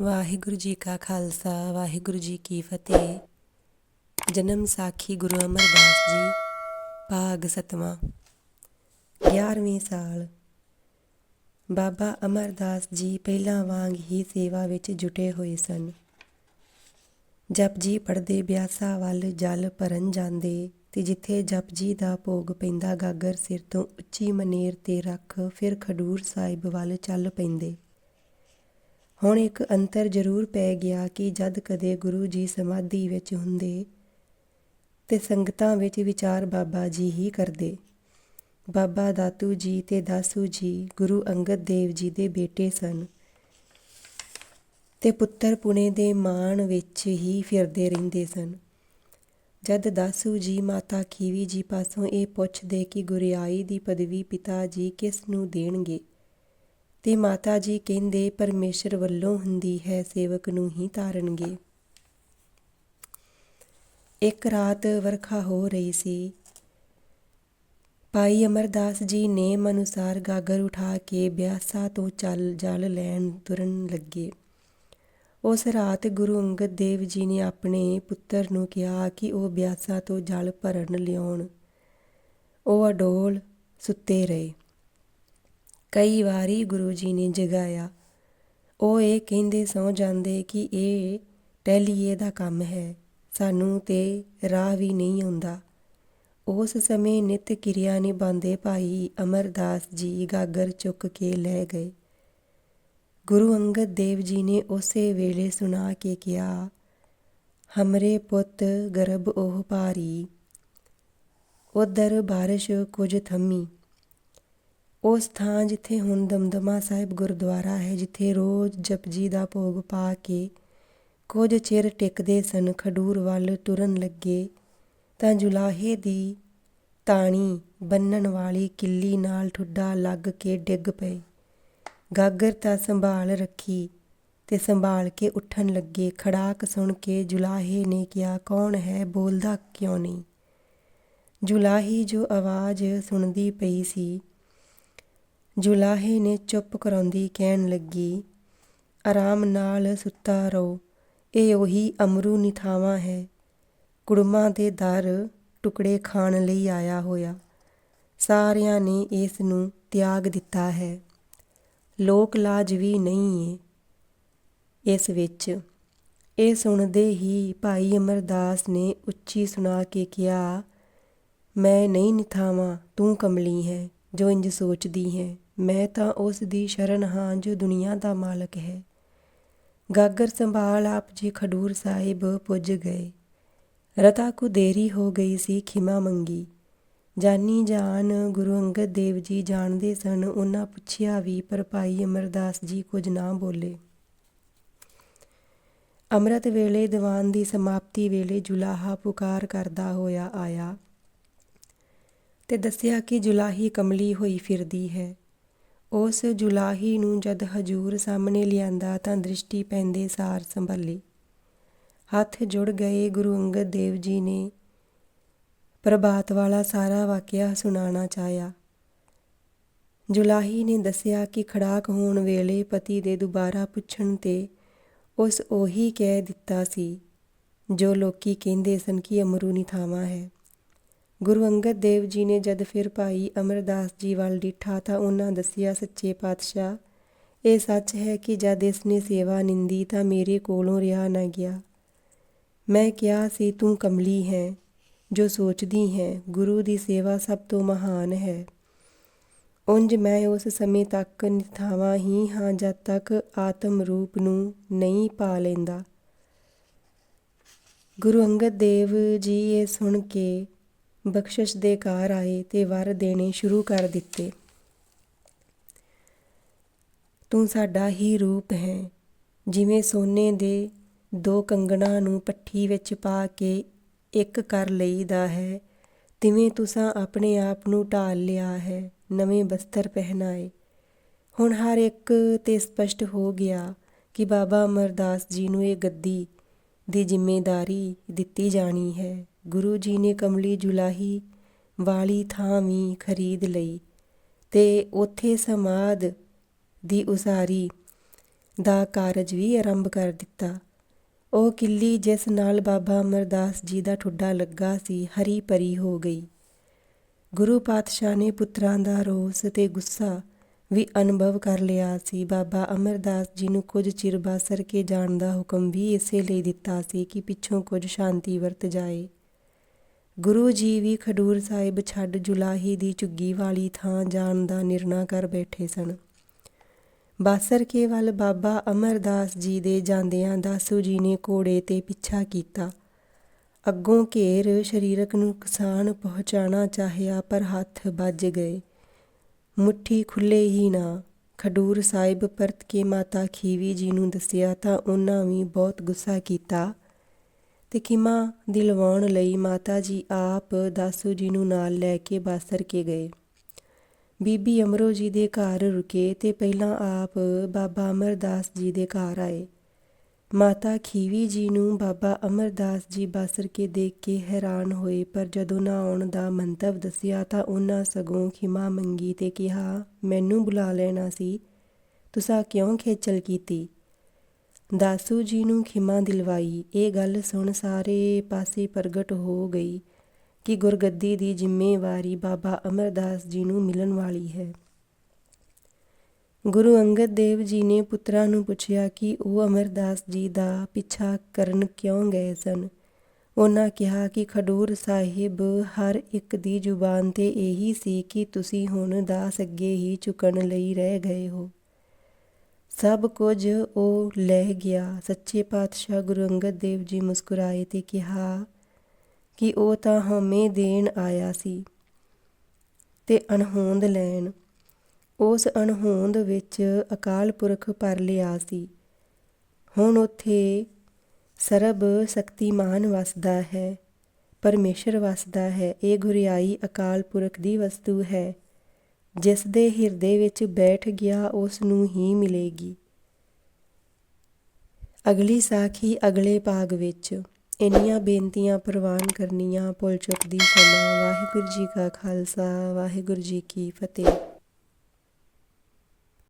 ਵਾਹਿਗੁਰੂ ਜੀ ਕਾ ਖਾਲਸਾ, ਵਾਹਿਗੁਰੂ ਜੀ ਕੀ ਫਤਿਹ। ਜਨਮ ਸਾਖੀ ਗੁਰੂ ਅਮਰਦਾਸ ਜੀ, ਭਾਗ ਸਤਵਾਂ। 11ਵੀਂ ਸਾਲ। ਬਾਬਾ ਅਮਰਦਾਸ ਜੀ ਪਹਿਲਾਂ ਵਾਂਗ ਹੀ ਸੇਵਾ ਵਿੱਚ ਜੁਟੇ ਹੋਏ ਸਨ। ਜਪ ਜੀ ਪੜਦੇ ਬਿਆਸਾ ਵੱਲ ਜਲ ਭਰਨ ਜਾਂਦੇ ਤੇ ਜਿੱਥੇ ਜਪ ਜੀ ਦਾ ਭੋਗ ਪੈਂਦਾ, ਗਾਗਰ ਸਿਰ ਤੋਂ ਉੱਚੀ ਮਨੇਰ ਤੇ ਰੱਖ ਫਿਰ ਖਡੂਰ ਸਾਹਿਬ ਵੱਲ ਚੱਲ ਪੈਂਦੇ। ਹੁਣ ਇੱਕ ਅੰਤਰ ਜ਼ਰੂਰ ਪੈ ਗਿਆ ਕਿ ਜਦ ਕਦੇ ਗੁਰੂ ਜੀ ਸਮਾਧੀ ਵਿੱਚ ਹੁੰਦੇ ਤੇ ਸੰਗਤਾਂ ਵਿੱਚ ਵਿਚਾਰ ਬਾਬਾ ਜੀ ਹੀ ਕਰਦੇ। ਬਾਬਾ ਦਾਤੂ ਜੀ ਤੇ ਦਾਸੂ ਜੀ ਗੁਰੂ ਅੰਗਦ ਦੇਵ ਜੀ ਦੇ ਬੇਟੇ ਸਨ ਤੇ ਪੁੱਤਰ ਪੁਣੇ ਦੇ ਮਾਣ ਵਿੱਚ ਹੀ ਫਿਰਦੇ ਰਹਿੰਦੇ ਸਨ। ਜਦ ਦਾਸੂ ਜੀ ਮਾਤਾ ਖੀਵੀ ਜੀ ਪਾਸੋਂ ਇਹ ਪੁੱਛਦੇ ਕਿ ਗੁਰਿਆਈ ਦੀ ਪਦਵੀ ਪਿਤਾ ਜੀ ਕਿਸ ਨੂੰ ਦੇਣਗੇ? ਤੇ ਮਾਤਾ ਜੀ ਕਹਿੰਦੇ ਪਰਮੇਸ਼ਰ ਵੱਲੋਂ ਹੁੰਦੀ ਹੈ ਸੇਵਕ ਨੂੰ ਹੀ ਤਾਰਨਗੇ। ਇੱਕ ਰਾਤ ਵਰਖਾ ਹੋ ਰਹੀ ਸੀ। ਭਾਈ ਅਮਰਦਾਸ ਜੀ ਨੇਮ ਅਨੁਸਾਰ ਗਾਗਰ ਉਠਾ ਕੇ ਬਿਆਸਾ ਤੋਂ ਚੱਲ, ਜਲ ਲੈਣ ਤੁਰਨ ਲੱਗੇ। ਉਸ ਰਾਤ ਗੁਰੂ ਅੰਗਦ ਦੇਵ ਜੀ ਨੇ ਆਪਣੇ ਪੁੱਤਰ ਨੂੰ ਕਿਹਾ ਕਿ ਉਹ ਬਿਆਸਾ ਤੋਂ ਜਲ ਭਰਨ ਲਿਆਉਣ। ਉਹ ਅਡੋਲ ਸੁੱਤੇ ਰਹੇ। ਕਈ ਵਾਰੀ ਗੁਰੂ ਜੀ ਨੇ ਜਗਾਇਆ। ਉਹ ਇਹ ਕਹਿੰਦੇ ਸੌ ਜਾਂਦੇ ਕਿ ਇਹ ਟਹਿਲੀਏ ਦਾ ਕੰਮ ਹੈ, ਸਾਨੂੰ ਤੇ ਰਾਹ ਵੀ ਨਹੀਂ ਆਉਂਦਾ। ਉਸ ਸਮੇਂ ਨਿਤ ਕਿਰਿਆ ਨਿਭਾਉਂਦੇ ਭਾਈ ਅਮਰਦਾਸ ਜੀ ਗਾਗਰ ਚੁੱਕ ਕੇ ਲੈ ਗਏ। ਗੁਰੂ ਅੰਗਦ ਦੇਵ ਜੀ ਨੇ ਉਸੇ ਵੇਲੇ ਸੁਣਾ ਕੇ ਕਿਹਾ, ਹਮਰੇ ਪੁੱਤ ਗਰਭ ਉਹ ਭਾਰੀ, ਉਧਰ ਬਾਰਿਸ਼ ਕੁਝ ਥੰਮੀ। ਉਸ ਥਾਂ ਜਿੱਥੇ ਹੁਣ ਦਮਦਮਾ ਸਾਹਿਬ ਗੁਰਦੁਆਰਾ ਹੈ, ਜਿੱਥੇ ਰੋਜ਼ ਜਪਜੀ ਦਾ ਭੋਗ ਪਾ ਕੇ ਕੁਝ ਚਿਰ ਟਿਕਦੇ ਸਨ, ਖਡੂਰ ਵੱਲ ਤੁਰਨ ਲੱਗੇ, ਤਾਂ ਜੁਲਾਹੇ ਦੀ ਤਾਣੀ ਬੰਨਣ ਵਾਲੀ ਕਿੱਲੀ ਨਾਲ ਠੁੱਡਾ ਲੱਗ ਕੇ ਡਿੱਗ ਪਏ ਗਾਗਰ ਤਾਂ ਸੰਭਾਲ ਰੱਖੀ ਤੇ ਸੰਭਾਲ ਕੇ ਉੱਠਣ ਲੱਗੇ। ਖੜਾਕ ਸੁਣ ਕੇ ਜੁਲਾਹੇ ਨੇ ਕਿਹਾ, ਕੌਣ ਹੈ? ਬੋਲਦਾ ਕਿਉਂ ਨਹੀਂ? ਜੁਲਾਹੀ ਜੋ ਆਵਾਜ਼ ਸੁਣਦੀ ਪਈ ਸੀ ਜੁਲਾਹੇ ਨੇ ਚੁੱਪ ਕਰਾਉਂਦੀ ਕਹਿਣ ਲੱਗੀ, ਆਰਾਮ ਨਾਲ ਸੁੱਤਾ ਰਹੋ, ਇਹ ਉਹੀ ਅਮਰੂ ਨਿਥਾਵਾ ਹੈ। ਕੁੜਮਾਂ ਦੇ ਦਰ ਟੁਕੜੇ ਖਾਣ ਲਈ ਆਇਆ ਹੋਇਆ। ਸਾਰਿਆਂ ਨੇ ਇਸ ਨੂੰ ਤਿਆਗ ਦਿੱਤਾ ਹੈ। ਲੋਕ ਲਾਜ ਵੀ ਨਹੀਂ ਏ। ਇਸ ਵਿੱਚ ਇਹ ਸੁਣਦੇ ਹੀ ਭਾਈ ਅਮਰਦਾਸ ਨੇ ਉੱਚੀ ਸੁਣਾ ਕੇ ਕਿਹਾ, ਮੈਂ ਨਹੀਂ ਨਿਥਾਵਾਂ, ਤੂੰ ਕਮਲੀ ਹੈ, ਜੋ ਇੰਜ ਸੋਚਦੀ ਹੈ। ਮੈਂ ਤਾਂ ਉਸ ਦੀ ਸ਼ਰਨ ਹਾਂ ਜੋ ਦੁਨੀਆ ਦਾ ਮਾਲਕ ਹੈ। ਗਾਗਰ ਸੰਭਾਲ ਆਪ ਜੀ ਖਡੂਰ ਸਾਹਿਬ ਪੁੱਜ ਗਏ। ਰਤਾ ਕੋ ਦੇਰੀ ਹੋ ਗਈ ਸੀ ਖਿਮਾ ਮੰਗੀ। ਜਾਨੀ ਜਾਨ ਗੁਰੂ ਅੰਗਦ ਦੇਵ ਜੀ ਜਾਣਦੇ ਸਨ, ਉਹਨਾਂ ਪੁੱਛਿਆ ਵੀ, ਪਰ ਭਾਈ ਅਮਰਦਾਸ ਜੀ ਕੁਝ ਨਾ ਬੋਲੇ। ਅੰਮ੍ਰਿਤ ਵੇਲੇ ਦੀਵਾਨ ਦੀ ਸਮਾਪਤੀ ਵੇਲੇ ਜੁਲਾਹਾ ਪੁਕਾਰ ਕਰਦਾ ਹੋਇਆ ਆਇਆ ਤੇ ਦੱਸਿਆ ਕਿ ਜੁਲਾਹੀ ਕਮਲੀ ਹੋਈ ਫਿਰਦੀ ਹੈ। ਉਸ ਜੁਲਾਹੀ ਨੂੰ ਜਦ ਹਜੂਰ ਸਾਹਮਣੇ ਲਿਆਂਦਾ ਤਾਂ ਦ੍ਰਿਸ਼ਟੀ ਪੈਂਦੇ ਸਾਰ ਸੰਭਾਲੀ। ਹੱਥ ਜੁੜ ਗਏ ਗੁਰੂ ਅੰਗਦ ਦੇਵ ਜੀ ਨੇ। ਪ੍ਰਭਾਤ ਵਾਲਾ ਸਾਰਾ ਵਾਕਿਆ ਸੁਣਾਉਣਾ ਚਾਹਿਆ। ਜੁਲਾਹੀ ਨੇ ਦੱਸਿਆ ਕਿ ਖੜਾਕ ਹੋਣ ਵੇਲੇ ਪਤੀ ਦੇ ਦੁਬਾਰਾ ਪੁੱਛਣ ਤੇ ਉਸ ਉਹੀ ਕਹਿ ਦਿੱਤਾ ਸੀ, ਜੋ ਲੋਕੀ ਕਹਿੰਦੇ ਸਨ ਕਿ ਅਮਰੂ ਨਿਥਾਵਾ ਹੈ। ਗੁਰੂ ਅੰਗਦ ਦੇਵ ਜੀ ਨੇ ਜਦ ਫਿਰ ਭਾਈ ਅਮਰਦਾਸ ਜੀ ਵੱਲ ਡਿਠਾ ਤਾਂ ਉਹਨਾਂ ਦੱਸਿਆ, ਸੱਚੇ ਪਾਤਸ਼ਾਹ, ਇਹ ਸੱਚ ਹੈ ਕਿ ਜਦ ਇਸ ਨੇ ਸੇਵਾ ਨਿੰਦੀ ਤਾਂ ਮੇਰੇ ਕੋਲੋਂ ਰਿਹਾ ਨਾ ਗਿਆ। ਮੈਂ ਕਿਹਾ, ਸੀ ਤੂੰ ਕਮਲੀ ਹੈ, ਜੋ ਸੋਚਦੀ ਹੈ, ਗੁਰੂ ਦੀ ਸੇਵਾ ਸਭ ਤੋਂ ਮਹਾਨ ਹੈ। ਉੰਜ ਮੈਂ ਉਸ ਸਮੇਂ ਤੱਕ ਨਿਥਾਵਾ ਹੀ ਹਾਂ, ਜਦ ਤੱਕ ਆਤਮ ਰੂਪ ਨੂੰ ਨਹੀਂ ਪਾ ਲੈਂਦਾ। ਗੁਰੂ ਅੰਗਦ ਦੇਵ ਜੀ ਇਹ ਸੁਣ ਕੇ ਬਖਸ਼ਿਸ਼ ਦੇ ਘਰ ਆਏ ਤੇ ਵਰ ਦੇਣੇ ਸ਼ੁਰੂ ਕਰ ਦਿੱਤੇ। ਤੂੰ ਸਾਡਾ ਹੀ ਰੂਪ ਹੈ, ਜਿਵੇਂ ਸੋਨੇ ਦੇ ਦੋ ਕੰਗਣਾ ਨੂੰ ਪੱਠੀ ਵਿੱਚ ਪਾ ਕੇ ਇੱਕ ਕਰ ਲਈਦਾ ਹੈ, ਤਿਵੇਂ ਤੁਸੀਂ ਆਪਣੇ ਆਪ ਨੂੰ ਢਾਲ ਲਿਆ ਹੈ, ਨਵੇਂ ਬਸਤਰ ਪਹਿਨਾਏ। ਹੁਣ ਹਰ ਇੱਕ ਤੇ ਸਪਸ਼ਟ ਹੋ ਗਿਆ ਕਿ ਬਾਬਾ ਅਮਰਦਾਸ ਜੀ ਨੂੰ ਇਹ ਗੱਦੀ ਦੀ ਜ਼ਿੰਮੇਵਾਰੀ ਦਿੱਤੀ ਜਾਣੀ ਹੈ। ਗੁਰੂ ਜੀ ਨੇ ਕਮਲੀ ਜੁਲਾਹੀ ਵਾਲੀ ਥਾਂ ਵੀ ਖਰੀਦ ਲਈ ਤੇ ਉੱਥੇ ਸਮਾਦ ਦੀ ਉਸਾਰੀ ਦਾ ਕਾਰਜ ਵੀ ਆਰੰਭ ਕਰ ਦਿੱਤਾ। ਉਹ ਕਿੱਲੀ ਜਿਸ ਨਾਲ ਬਾਬਾ ਅਮਰਦਾਸ ਜੀ ਦਾ ਠੁੱਡਾ ਲੱਗਾ ਸੀ ਹਰੀ ਭਰੀ ਹੋ ਗਈ। ਗੁਰੂ ਪਾਤਸ਼ਾਹ ਨੇ ਪੁੱਤਰਾਂ ਦਾ ਰੋਸ ਤੇ ਗੁੱਸਾ ਵੀ ਅਨੁਭਵ ਕਰ ਲਿਆ ਸੀ। ਬਾਬਾ ਅਮਰਦਾਸ ਜੀ ਨੂੰ ਕੁਝ ਚਿਰ ਬਾਸਰ ਕੇ ਜਾਣ ਦਾ ਹੁਕਮ ਵੀ ਇਸੇ ਲਈ ਦਿੱਤਾ ਸੀ ਕਿ ਪਿੱਛੋਂ ਕੁਝ ਸ਼ਾਂਤੀ ਵਰਤ ਜਾਏ। ਗੁਰੂ ਜੀ ਵੀ ਖਡੂਰ ਸਾਹਿਬ ਛੱਡ ਜੁਲਾਹੀ ਦੀ ਝੁੱਗੀ ਵਾਲੀ ਥਾਂ ਜਾਣ ਦਾ ਨਿਰਣਾ ਕਰ ਬੈਠੇ ਸਨ। ਬਾਸਰਕੇ ਵੱਲ ਬਾਬਾ ਅਮਰਦਾਸ ਜੀ ਦੇ ਜਾਂਦਿਆਂ ਦਾਸੂ ਜੀ ਨੇ ਘੋੜੇ ਤੇ ਪਿੱਛਾ ਕੀਤਾ। ਅੱਗੋਂ ਘੇਰ ਸਰੀਰਕ ਨੂੰ ਨੁਕਸਾਨ ਪਹੁੰਚਾਣਾ ਚਾਹਿਆ, ਪਰ ਹੱਥ ਵੱਜ ਗਏ। ਮੁੱਠੀ ਖੁੱਲੇ ਹੀ ਨਾ। ਖਡੂਰ ਸਾਹਿਬ ਪਰਤ ਕੇ ਮਾਤਾ ਖੀਵੀ ਜੀ ਨੂੰ ਦੱਸਿਆ, ਤਾਂ ਉਹਨਾਂ ਵੀ ਬਹੁਤ ਗੁੱਸਾ ਕੀਤਾ। ਤੇ ਖਿਮਾ ਦਿਲਵਾਉਣ ਲਈ ਮਾਤਾ ਜੀ ਆਪ ਦਾਸੂ ਜੀ ਨੂੰ ਨਾਲ ਲੈ ਕੇ ਬਾਸਰ ਕੇ ਗਏ। ਬੀਬੀ ਅਮਰੋ ਜੀ ਦੇ ਘਰ ਰੁਕੇ ਤੇ ਪਹਿਲਾਂ ਆਪ ਬਾਬਾ ਅਮਰਦਾਸ ਜੀ ਦੇ ਘਰ ਆਏ। ਮਾਤਾ ਖੀਵੀ ਜੀ ਨੂੰ ਬਾਬਾ ਅਮਰਦਾਸ ਜੀ ਬਾਸਰ ਕੇ ਦੇਖ ਕੇ ਹੈਰਾਨ ਹੋਏ, ਪਰ ਜਦੋਂ ਨਾ ਆਉਣ ਦਾ ਮੰਤਵ ਦੱਸਿਆ ਤਾਂ ਉਹਨਾਂ ਸਗੋਂ ਖਿਮਾ ਮੰਗੀ ਤੇ ਕਿਹਾ, ਮੈਨੂੰ ਬੁਲਾ ਲੈਣਾ ਸੀ। ਤੁਸਾਂ ਕਿਉਂ ਖੇਚਲ ਕੀਤੀ? ਦਾਸੂ ਜੀ ਨੂੰ ਖਿਮਾ ਦਿਲਵਾਈ। ਇਹ ਗੱਲ ਸੁਣ ਸਾਰੇ ਪਾਸੇ ਪ੍ਰਗਟ ਹੋ ਗਈ ਕਿ ਗੁਰਗੱਦੀ ਦੀ ਜ਼ਿੰਮੇਵਾਰੀ ਬਾਬਾ ਅਮਰਦਾਸ ਜੀ ਨੂੰ ਮਿਲਣ ਵਾਲੀ ਹੈ। ਗੁਰੂ ਅੰਗਦ ਦੇਵ ਜੀ ਨੇ ਪੁੱਤਰਾਂ ਨੂੰ ਪੁੱਛਿਆ ਕਿ ਉਹ ਅਮਰਦਾਸ ਜੀ ਦਾ ਪਿੱਛਾ ਕਰਨ ਕਿਉਂ ਗਏ ਸਨ? ਉਹਨਾਂ ਕਿਹਾ ਕਿ ਖਡੂਰ ਸਾਹਿਬ ਹਰ ਇੱਕ ਦੀ ਜ਼ੁਬਾਨ ਤੇ ਇਹੀ ਸੀ ਕਿ ਤੁਸੀਂ ਹੁਣ ਦਾਸ ਅੱਗੇ ਹੀ ਝੁਕਣ ਲਈ ਰਹਿ ਗਏ ਹੋ। ਸਭ ਕੁਝ ਉਹ ਲੈ ਗਿਆ। ਸੱਚੇ ਪਾਤਸ਼ਾਹ ਗੁਰੂ ਅੰਗਦ ਦੇਵ ਜੀ ਮੁਸਕਰਾਏ ਤੇ ਕਿਹਾ ਕਿ ਉਹ ਤਾਂ ਹਉਮੈ ਦੇਣ ਆਇਆ ਸੀ ਤੇ ਅਣਹੋਂਦ ਲੈਣ। ਉਸ ਅਣਹੋਂਦ ਵਿੱਚ ਅਕਾਲ ਪੁਰਖ ਭਰ ਲਿਆ ਸੀ। ਹੁਣ ਉੱਥੇ ਸਰਬ ਸ਼ਕਤੀਮਾਨ ਵਸਦਾ ਹੈ, ਪਰਮੇਸ਼ਰ ਵਸਦਾ ਹੈ। ਇਹ ਗੁਰਿਆਈ ਅਕਾਲ ਪੁਰਖ ਦੀ ਵਸਤੂ ਹੈ। ਜਿਸ ਦੇ ਹਿਰਦੇ ਵਿੱਚ ਬੈਠ ਗਿਆ, ਉਸ ਨੂੰ ਹੀ ਮਿਲੇਗੀ। ਅਗਲੀ ਸਾਖੀ ਅਗਲੇ ਭਾਗ ਵਿੱਚ। ਇੰਨੀਆਂ ਬੇਨਤੀਆਂ ਪ੍ਰਵਾਨ ਕਰਨੀਆਂ ਪੁੱਲ ਚੁੱਕਦੀ ਸਮਾਂ ਵਾਹਿਗੁਰੂ ਜੀ ਕਾ ਖਾਲਸਾ, ਵਾਹਿਗੁਰੂ ਜੀ ਕੀ ਫਤਿਹ।